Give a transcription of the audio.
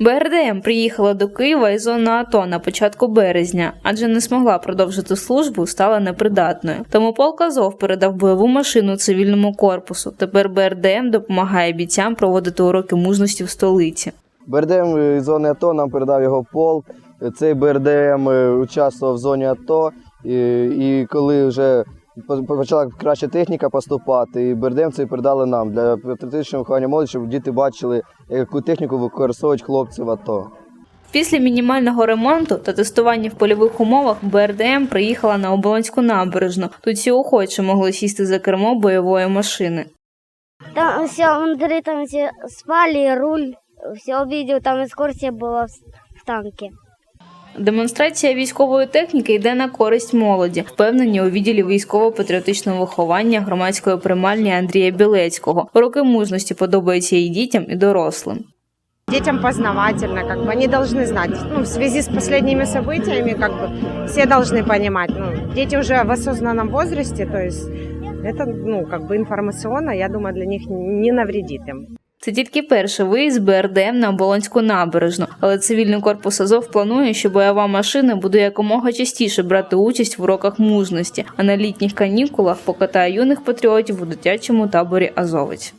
БРДМ приїхала до Києва із зони АТО на початку березня, адже не змогла продовжити службу, стала непридатною. Тому полк Азов передав бойову машину цивільному корпусу. Тепер БРДМ допомагає бійцям проводити уроки мужності в столиці. БРДМ із зони АТО нам передав його полк. Цей БРДМ е, участвував в зоні АТО. І, і коли вже почала краща техніка поступати, і БРДМ цей передали нам для патріотичного виховання молоді, щоб діти бачили, яку техніку використовують хлопці в АТО. Після мінімального ремонту та тестування в польових умовах БРДМ приїхала на Оболонську набережну. Тут всі охоче могли сісти за кермо бойової машини. Там все, внутри там все спали, руль, все увидел, там экскурсия была в, в танке. Демонстрація військової техніки йде на користь молоді, впевнені у відділі військово-патріотичного виховання громадської приймальні Андрія Білецького. Уроки мужності подобаються і дітям, і дорослим. детям познавательно, как бы они должны знать. Ну, в связи с последними событиями, как бы все должны понимать. Ну, дети уже в осознанном возрасте, то есть это, ну, как бы информационно, я думаю, для них не навредит им. Це тільки перший виїзд БРДМ на Оболонську набережну, але цивільний корпус Азов планує, що бойова машина буде якомога частіше брати участь в уроках мужності, а на літніх канікулах покатає юних патріотів у дитячому таборі Азовець.